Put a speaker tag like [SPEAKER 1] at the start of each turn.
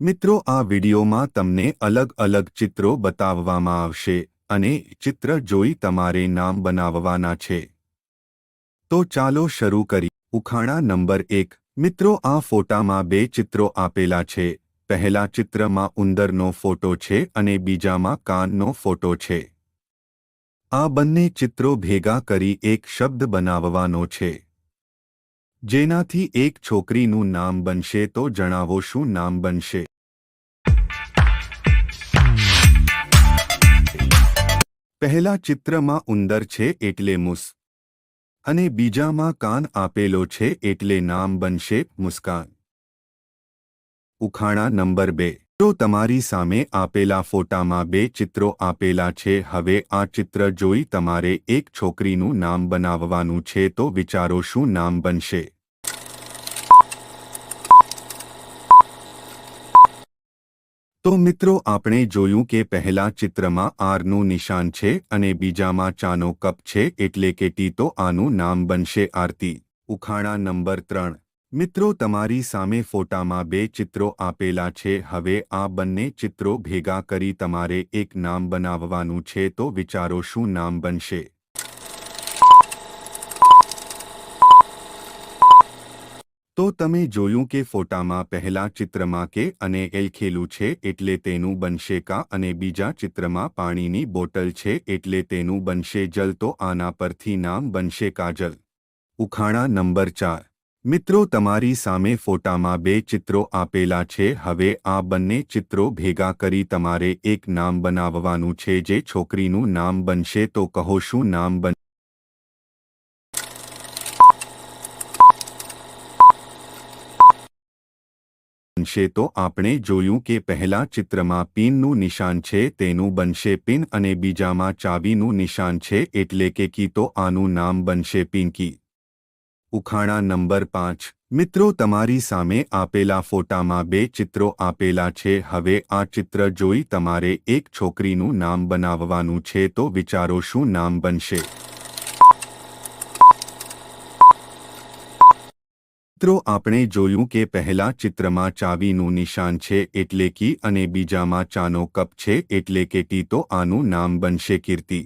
[SPEAKER 1] મિત્રો, આ વિડીયોમાં તમને અલગ અલગ ચિત્રો બતાવવામાં આવશે અને ચિત્ર જોઈ તમારે નામ બનાવવાના છે. તો ચાલો શરૂ કરી ઉખાણા નંબર એક. મિત્રો, આ ફોટામાં બે ચિત્રો આપેલા છે. પહેલા ચિત્રમાં ઉંદરનો ફોટો છે અને બીજામાં કાનનો ફોટો છે. આ બંને ચિત્રો ભેગા કરી એક શબ્દ બનાવવાનો છે. જેનાથી એક છોકરીનું નામ બનશે તો જણાવો શું નામ બનશે? પહેલા ચિત્રમાં ઉંદર છે એટલે મુસ. અને બીજામાં કાન આપેલો છે એટલે નામ બનશે મુસ્કાન. ઉખાણા નંબર બે. તો તમારી સામે આપેલા ફોટામાં બે ચિત્રો આપેલા છે, હવે આ ચિત્ર જોઈ તમારે એક છોકરીનું નામ બનાવવાનું છે તો વિચારો શું નામ બનશે. તો મિત્રો, આપણે જોયું કે પહેલા ચિત્રમાં આરનું નિશાન છે અને બીજામાં ચાનો કપ છે, એટલે કે ટી તો આનું નામ બનશે આરતી. ઉખાણા નંબર ત્રણ. મિત્રો, તમારી સામે ફોટામાં બે ચિત્રો આપેલા છે. હવે આ બંને ચિત્રો ભેગા કરી તમારે એક નામ બનાવવાનું છે, તો વિચારો શું નામ બનશે. તો તમે જોયું કે ફોટામાં પહેલા ચિત્રમાં કે અને એલ ખેલું છે, એટલે તેનું બનશે કા અને બીજા ચિત્રમાં પાણીની બોટલ છે, એટલે તેનું બનશે જલ, તો આના પરથી નામ બનશે કાજલ. ઉખાણા નંબર ચાર. મિત્રો તમારી સામે ફોટામાં બે ચિત્રો આપેલા છે, હવે આ બંને ચિત્રો ભેગા કરી તમારે એક નામ બનાવવાનું છે, જે છોકરીનું નામ બનશે, તો કહો શું નામ બન બનશે, તો આપણે જોયું કે પહેલા ચિત્રમાં પિનનું નિશાન છે, તેનું બનશે પિન અને બીજામાં ચાવીનું નિશાન છે, એટલે કે કી તો આનું નામ બનશે પિંકી ઉખાણા નંબર પાંચ. મિત્રો, તમારી સામે આપેલા ફોટામાં બે ચિત્રો આપેલા છે. હવે આ ચિત્ર જોઈ તમારે એક છોકરીનું નામ બનાવવાનું છે તો વિચારો શું નામ બનશે. મિત્રો, આપણે જોયું કે પહેલા ચિત્રમાં ચાવીનું નિશાન છે એટલે કી અને બીજામાં ચાનો કપ છે એટલે કે ટી તો આનું નામ બનશે કીર્તિ.